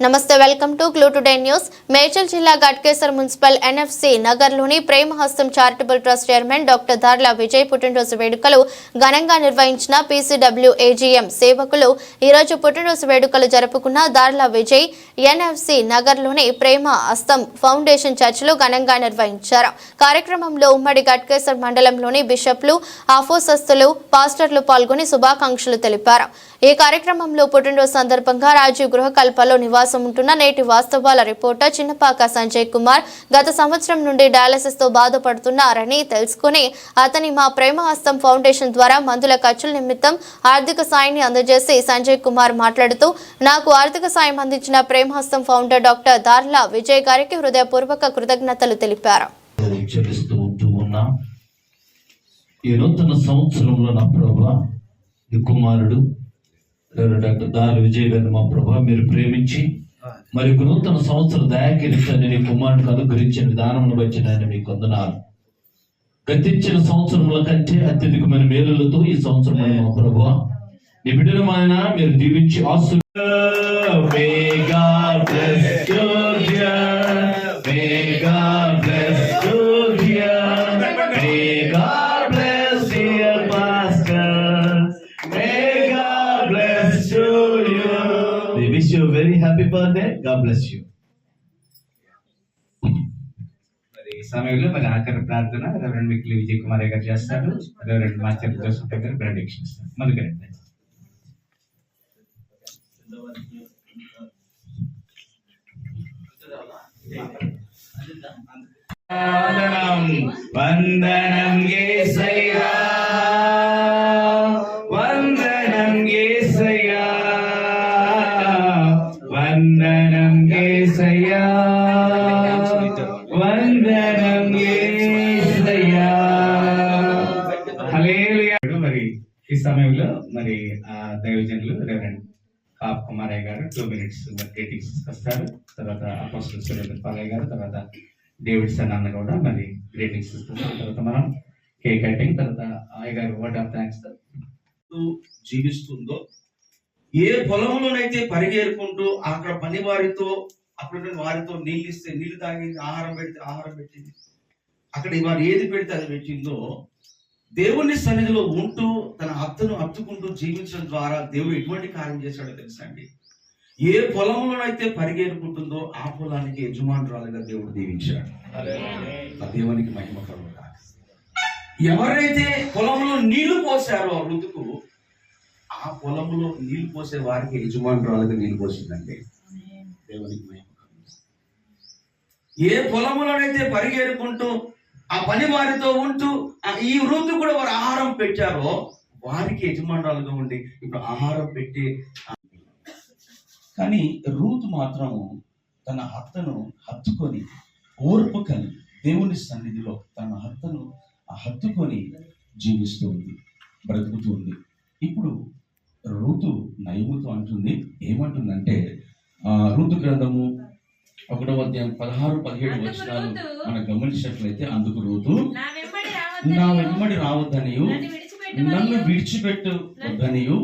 నమస్తే welcome to clue today news. Medchal జిల్లా Ghatkesar municipal NFC నగర్లోని Premahastam charitable trust chairman doctor Dharla Vijay పుట్టినరోజు వేడుకలు ఘనంగా నిర్వహించిన పీసీడబ్ల్యూ ఏజీఎం సేవకులు ఈరోజు పుట్టినరోజు వేడుకలు జరుపుకున్న ధార్ల విజయ్ ఎన్ఎఫ్సి నగర్లోని ప్రేమ హస్తం ఫౌండేషన్ చర్చిలో ఘనంగా నిర్వహించారు. కార్యక్రమంలో ఉమ్మడి గట్కేసర్ మండలంలోని బిషప్లు ఆఫోసస్తులు పాస్టర్లు పాల్గొని శుభాకాంక్షలు తెలిపారు. ఈ కార్యక్రమంలో పుట్టినరోజు సందర్భంగా రాజీవ్ గృహకల్పలో నివాసం ఉంటున్న నేటి వాస్తవాల రిపోర్టర్ చిన్నపాక సంజయ్ కుమార్ గత సంవత్సరం నుండి డయాలసిస్తో బాధపడుతున్నారని తెలుసుకుని అతని మా ప్రేమహస్తం ఫౌండేషన్ ద్వారా మందుల ఖర్చుల నిమిత్తం ఆర్థిక సాయాన్ని అందజేసి సంజయ్ కుమార్ మాట్లాడుతూ నాకు ఆర్థిక సాయం అందించిన ప్రేమహస్తం ఫౌండర్ డాక్టర్ దార్లా విజయ్ గారికి హృదయపూర్వక కృతజ్ఞతలు తెలిపారు. ఈ నూతన సంవత్సరంలో నా ప్రభా ఈ కుమారుడు డాక్టర్ డాక్టర్ దారి విజయ్ గారిని మా ప్రభా మీరు ప్రేమించి మరి ఒక నూతన సంవత్సర దయాకిరిస్తాన్ని నీ కుమారుడికి అనుగ్రహించిన విధానమును బట్టి నేను మీకు వందనాలు. గతించిన సంవత్సరముల కంటే అత్యధికమైన మేలులతో ఈ సంవత్సరం మా ప్రభా నీ బిడ్డలమైన మీరు దీవించి ఆశ very happy birthday. God bless మరి ఈ సమయంలో మరి ఆఖరి ప్రార్థన రెవరెండ్ మిక్కిలి విజయ్ కుమార్ గారు చేస్తారు రెవరెండ్ మాస్టర్ జోసఫ్ గారు బ్రాండిక్షన్ ఇస్తారు మొదలుకెళ్ళండి వందనం వందనం యేసయ్యా సమయంలో మరి ఆ దైవజనులు రెవరెండ్ కాప్ కుమారయ్య గారు టూ మినిట్స్ మరి గ్రీటింగ్స్ వస్తారు తర్వాత అపోస్టల్ సురేంద్ర పాలయ్య గారు తర్వాత డేవిడ్ సన్ అన్న కూడా మరి గ్రీటింగ్స్ ఇస్తున్నారు తర్వాత మనం కేక్ కటింగ్ తర్వాత అయ్య గారు వర్డ్ ఆఫ్ థ్యాంక్స్ జీవిస్తుందో ఏ పొలంలోనైతే పరిగేరుకుంటూ అక్కడ పని వారితో అక్కడ వారితో నీళ్ళు ఇస్తే నీళ్ళు తాగింది ఆహారం పెడితే ఆహారం పెట్టింది. అక్కడ వారు ఏది పెడితే అది పెట్టిందో దేవుని సన్నిధిలో ఉంటూ తన అత్తను హత్తుకుంటూ జీవించడం ద్వారా దేవుడు ఎటువంటి కార్యం చేశాడో తెలుసా అండి? ఏ పొలంలోనైతే పరిగేరుకుంటుందో ఆ పొలానికి యజమానురాలుగా దేవుడు దీవించాడు. ఆ దేవునికి మహిమ. ఎవరైతే పొలంలో నీళ్ళు పోసారో ఆ ఋతుకు ఆ పొలంలో నీళ్ళు పోసే వారికి యజమానురాలుగా నీళ్ళు పోసిందండి. దేవునికి మహిమ. ఏ పొలంలోనైతే పరిగెడుకుంటూ ఆ పని వారితో ఉంటూ ఆ ఈ రోజు కూడా వారు ఆహారం పెట్టారో వారికి యజమానురాలుగా ఉండి ఇప్పుడు ఆహారం పెట్టి కానీ రూత్ మాత్రం తన హత్తను హత్తుకొని ఓర్పు కలిగి దేవుని సన్నిధిలో తన హత్తను హత్తుకొని జీవిస్తూ ఉంది బ్రతుకుతూ ఉంది. ఇప్పుడు ఋతు నయముతో అంటుంది ఏమంటుందంటే ఆ ఋతు గ్రంథము ఒకటవ అధ్యాయం పదహారు పదిహేడు వచనాలు రూతు, మనం గమనించినట్లయితే అందుకు ఋతు నా వెంబడి రావద్దనియు, నన్ను విడిచిపెట్టు వద్దనియు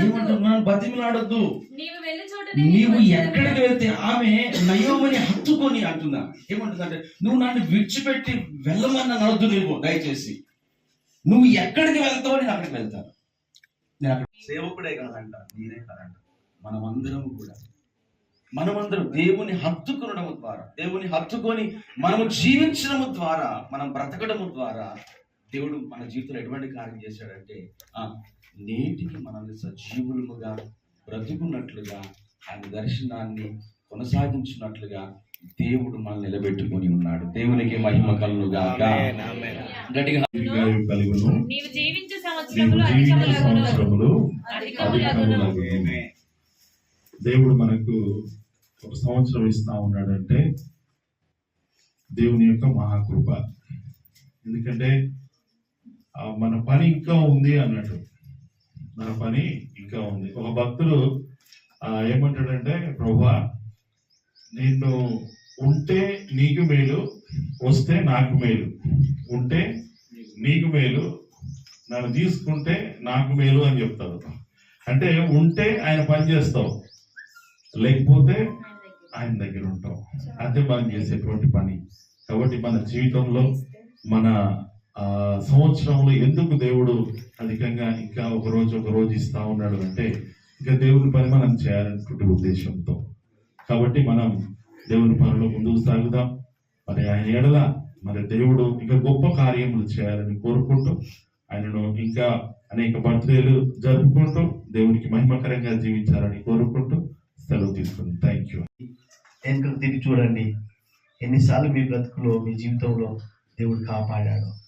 ఏమంటున్నాను? బతిమలాడొద్దు. నీవు నీవు ఎక్కడికి వెళ్తే ఆమె నయోమని హత్తుకొని అంటున్నా. ఏమంటుందంటే నువ్వు నన్ను విడిచిపెట్టి వెళ్ళమన్న నడద్దు నువ్వు దయచేసి. నువ్వు ఎక్కడికి వెళ్తావో నేను అక్కడికి వెళ్తాను. నేను అక్కడ సేవకుడే కాదంట నేనే కాదంట. మనమందరం కూడా. మనమందరం దేవుని హత్తుకొనడం ద్వారా దేవుని హత్తుకొని మనము జీవించడము ద్వారా మనం బ్రతకడము ద్వారా దేవుడు మన జీవితంలో ఎటువంటి కార్యం చేశాడంటే ఆ నేటికి మనల్ని సజీవులముగా బ్రతుకున్నట్లుగా ఆయన దర్శనాన్ని కొనసాగించినట్లుగా దేవుడు మనల్ని నిలబెట్టుకొని ఉన్నాడు. దేవునికి మహిమ కలుగుగా గట్టిగా దీర్ఘాయువు కలుగును. నీవు జీవించే సంవత్సరములు దేవుడు మనకు ఒక సంవత్సరం ఇస్తా ఉన్నాడంటే దేవుని యొక్క మహాకృప. ఎందుకంటే మన పని ఇంకా ఉంది అన్నట్టు. మన పని ఇంకా ఉంది. ఒక భక్తుడు ఏమంటాడంటే ప్రభా నేను ఉంటే నీకు మేలు వస్తే నాకు మేలు. ఉంటే నీకు మేలు నన్ను తీసుకుంటే నాకు మేలు అని చెప్తాడు. అంటే ఉంటే ఆయన పని చేస్తావు. లేకపోతే ఆయన దగ్గర ఉంటాం. అదే మనం చేసేటువంటి పని. కాబట్టి మన జీవితంలో మన సంవత్సరంలో ఎందుకు దేవుడు అధికంగా ఇంకా ఒక రోజు ఒక రోజు ఇస్తా ఉన్నాడు అంటే ఇంకా దేవుని పని మనం చేయాలనుకుంటే ఉద్దేశంతో. కాబట్టి మనం దేవుని పనిలో ముందుకు సాగుదాం. మరి ఆయన ఎడల మరి దేవుడు ఇంకా గొప్ప కార్యములు చేయాలని కోరుకుంటూ ఆయనను ఇంకా అనేక బర్త్డేలు జరుపుకుంటూ దేవునికి మహిమకరంగా జీవించాలని కోరుకుంటూ సెలవు తీసుకుంది. థ్యాంక్ యూ వెనుకకు తిరిగి చూడండి. ఎన్నిసార్లు మీ బ్రతుకులో మీ జీవితంలో దేవుడు కాపాడాడు.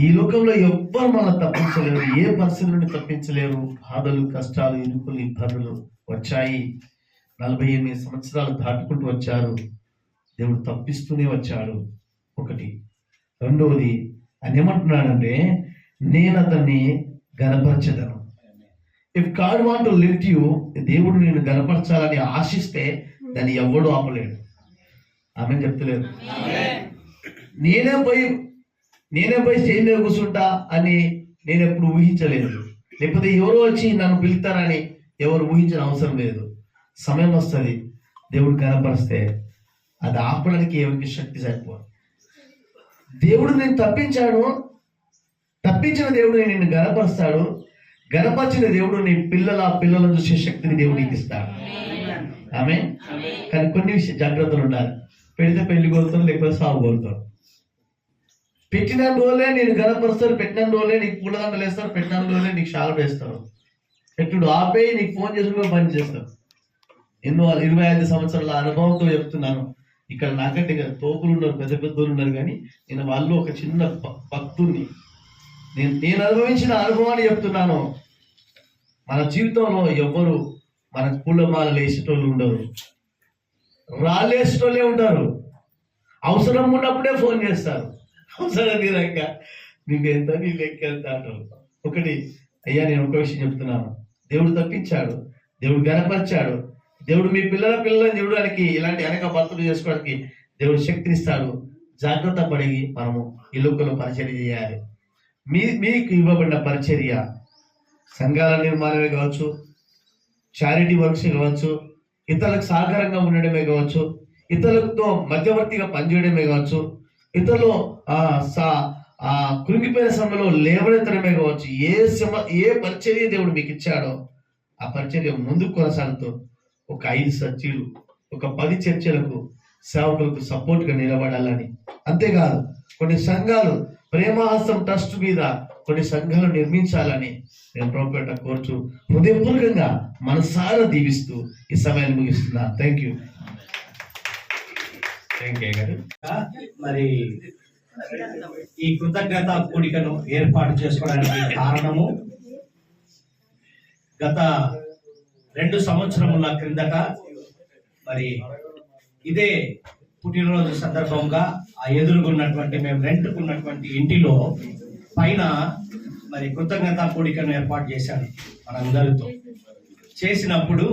ఈ లోకంలో ఎవ్వరు మనల్ని తప్పించలేరు. ఏ పరిస్థితి నుండి తప్పించలేరు. బాధలు కష్టాలు ఇరుకులు ఇబ్బందులు వచ్చాయి. నలభై ఎనిమిది సంవత్సరాలు దాటుకుంటూ వచ్చారు. దేవుడు తప్పిస్తూనే వచ్చాడు. ఒకటి. రెండవది ఆయన ఏమంటున్నాడంటే నేను అతన్ని గనపరచదను if god want to lift you దేవుడు నేను గనపరచాలని ఆశిస్తే దాన్ని ఎవ్వడు ఆపలేడు. ఆమె చెప్తలేదు నేనే పోయి నేనే పోయి స్టేజ్ మీద కూర్చుంటా అని నేను ఎప్పుడు ఊహించలేదు. లేకపోతే ఎవరో వచ్చి నన్ను పిలుస్తారని ఎవరు ఊహించిన అవసరం లేదు. సమయం వస్తుంది. దేవుడు కనపరిస్తే అది ఆపడానికి ఎవరికి శక్తి సరిపోదు. దేవుడు నేను తప్పించాడు తప్పించిన దేవుడు నిన్ను గనపరుస్తాడు గనపరిచిన దేవుడు నీ పిల్లల పిల్లలను చూసే శక్తిని దేవుడు నీకు ఇస్తాడు. ఆమె? కానీ కొన్ని విషయ జాగ్రత్తలు ఉండాలి. పెడితే పెళ్ళి కోరుతాను లేకపోతే సాగు కోరుతాను పెట్టిన రోజులే నేను గనపరుస్తారు పెట్టిన రోజులే నీకు పూలదండలు వేస్తారు పెట్టిన రోజులే నీకు షాలు వేస్తారు పెట్టుడు ఆపేయి నీకు ఫోన్ చేసుకుని పని చేస్తారు ఎన్నో ఇరవై ఐదు సంవత్సరాల అనుభవంతో చెప్తున్నాను. ఇక్కడ నాకంటే తోపులు ఉన్నారు పెద్ద పెద్దలు ఉన్నారు కానీ నేను వాళ్ళు ఒక చిన్న భక్తుడిని. నేను నేను అనుభవించిన అనుభవాన్ని చెప్తున్నాను. మన జీవితంలో ఎవ్వరు మన పూలమాల వేసేటోళ్ళు ఉండరు. రాళ్ళేసేటోళ్ళే ఉంటారు. అవసరం ఉన్నప్పుడే ఫోన్ చేస్తారు. అవసరం తీరక నీకు ఎంత నీ లెక్క ఎంత అంటారు. ఒకటి అయ్యా నేను ఒక విషయం చెప్తున్నాను. దేవుడు తప్పించాడు. దేవుడు గనపరిచాడు. దేవుడు మీ పిల్లల పిల్లలను చూడడానికి ఇలాంటి అనేక భర్తలు చేసుకోవడానికి దేవుడు శక్తినిస్తాడు. జాగ్రత్త పడి మనము ఈ లోకంలో చేయాలి. మీ మీకు ఇవ్వబడిన పరిచర్య సంఘాల నిర్మాణమే కావచ్చు చారిటీ వర్క్స్ కావచ్చు ఇతరులకు సహకారంగా ఉండడమే కావచ్చు ఇతరులతో మధ్యవర్తిగా పనిచేయడమే కావచ్చు ఇతరులు ఆ కృంగిపోయిన సమయంలో లేవనెత్తడమే కావచ్చు ఏ సమ ఏ పరిచర్య దేవుడు మీకు ఇచ్చాడో ఆ పరిచర్య ముందుకు కొనసాగుతూ ఒక ఐదు సర్చీలు ఒక పది చర్చలకు సేవకులకు సపోర్ట్గా నిలబడాలని. అంతేకాదు కొన్ని సంఘాలు ప్రేమహాసం ట్రస్ట్ మీద కొన్ని సంఘాలు నిర్మించాలని నేను ప్రభుపేట కోరుచు హృదయపూర్వకంగా మనసారా దీవిస్తూ ఈ సమయాన్ని ముగిస్తున్నా. థ్యాంక్ యూ గారు మరి ఈ కృతజ్ఞత కూడికను ఏర్పాటు చేసుకోవడానికి కారణము గత రెండు సంవత్సరముల క్రిందట మరి ఇదే పుట్టినరోజు సందర్భంగా ఆ ఎదురుగున్నటువంటి మేము రెంట్కున్నటువంటి ఇంటిలో పైన మరి కృతజ్ఞత కూడికను ఏర్పాటు చేశాను మనందరితో. చేసినప్పుడు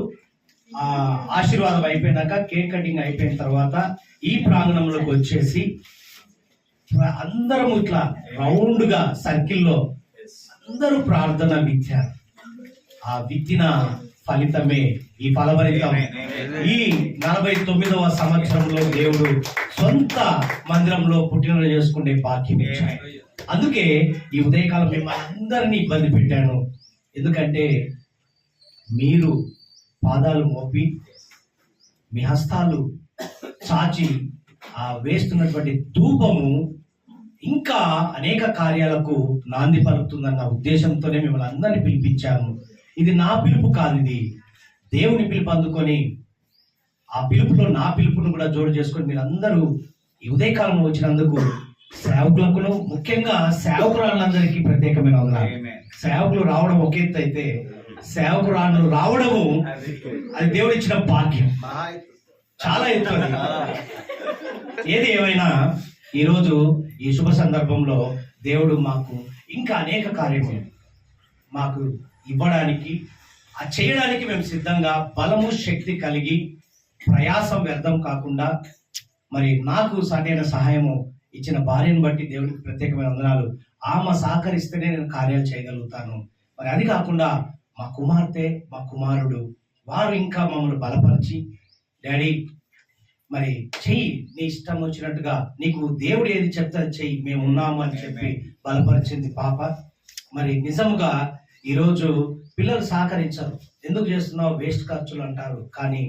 ఆ ఆశీర్వాదం అయిపోయినాక కేక్ కటింగ్ అయిపోయిన తర్వాత ఈ ప్రాంగణంలోకి వచ్చేసి అందరం ఇట్లా రౌండ్గా సర్కిల్లో అందరూ ప్రార్థన విద్య ఆ విత్తిన ఫలితమే ఈ ఫలభరితం. ఈ నలభై తొమ్మిదవ సంవత్సరంలో దేవుడు సొంత మందిరంలో పుట్టినరోజు చేసుకునే భాగ్యం ఇచ్చాడు. అందుకే ఈ ఉదయకాలం మిమ్మల్ని అందరినీ ఇబ్బంది పెట్టాను. ఎందుకంటే మీరు పాదాలు మోపి మీ హస్తాలు చాచి ఆ వేస్తున్నటువంటి ధూపము ఇంకా అనేక కార్యాలకు నాంది పలుకుతుందన్న ఉద్దేశంతోనే మిమ్మల్ని అందరినీ పిలిపించాను. ఇది నా పిలుపు కాదు ఇది దేవుని పిలుపు అందుకొని ఆ పిలుపులో నా పిలుపును కూడా జోడు చేసుకొని మీరు అందరూ ఈ ఉదయకాలంలో వచ్చినందుకు సేవకులకును ముఖ్యంగా సేవకురాళ్ళందరికీ ప్రత్యేకమైన సేవకులు రావడం ఒక ఎత్తు అయితే సేవకురాళ్ళు రావడము అది దేవుడు ఇచ్చిన భాగ్యం. చాలా ఎత్తు. ఏది ఏమైనా ఈరోజు ఈ శుభ సందర్భంలో దేవుడు మాకు ఇంకా అనేక కార్యములు మాకు ఇవ్వడానికి ఆ చేయడానికి మేము సిద్ధంగా బలము శక్తి కలిగి ప్రయాసం వ్యర్థం కాకుండా మరి నాకు సరైన సహాయము ఇచ్చిన భార్యను బట్టి దేవుడికి ప్రత్యేకమైన వందనాలు. ఆమె సహకరిస్తేనే నేను కార్యాలు చేయగలుగుతాను. మరి అది కాకుండా మా కుమార్తె మా కుమారుడు వారు ఇంకా మమ్మల్ని బలపరిచి డాడీ మరి చెయ్యి నీ ఇష్టం వచ్చినట్టుగా నీకు దేవుడు ఏది చెప్తే చెయ్యి మేము ఉన్నాము అని చెప్పి బలపరిచింది పాప. మరి నిజముగా ఈరోజు పిల్లలు సహకరించరు. ఎందుకు చేస్తున్నావు? వేస్ట్ ఖర్చులు అంటారు. కానీ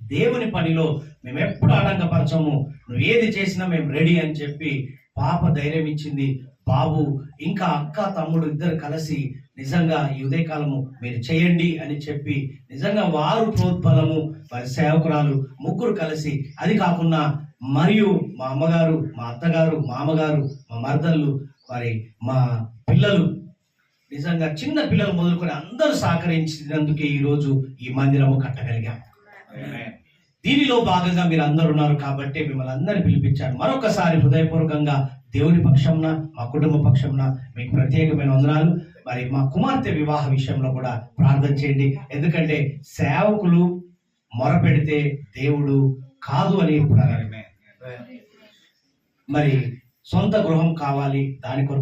దేవుని పనిలో మేము ఎప్పుడు ఆటంకపరచము నువ్వు ఏది చేసినా మేము రెడీ అని చెప్పి పాప ధైర్యం ఇచ్చింది బాబు ఇంకా అక్క తమ్ముడు ఇద్దరు కలిసి నిజంగా ఈ ఉదయకాలము మీరు చేయండి అని చెప్పి నిజంగా వారు ప్రోత్బలము వారి సేవకురాలు ముగ్గురు కలిసి అది కాకుండా మరియు మా అమ్మగారు మా అత్తగారు మామగారు మా మరదళ్ళు మరి మా పిల్లలు నిజంగా చిన్న పిల్లలు మొదలుకొని అందరూ సహకరించినందుకే ఈరోజు ఈ మందిరము కట్టగలిగాం. దీనిలో భాగంగా మీరు అందరు ఉన్నారు కాబట్టి మిమ్మల్ని అందరిని పిలిపించాను. మరొకసారి హృదయపూర్వకంగా దేవుని పక్షంన మా కుటుంబ పక్షంన మీకు ప్రత్యేకమైన వందనాలు. మరి మా కుమార్తె వివాహ విషయంలో కూడా ప్రార్థన చేయండి. ఎందుకంటే సేవకులు మొరపెడితే దేవుడు కాదు అని ఇప్పుడు. మరి సొంత గృహం కావాలి దాని కొరకు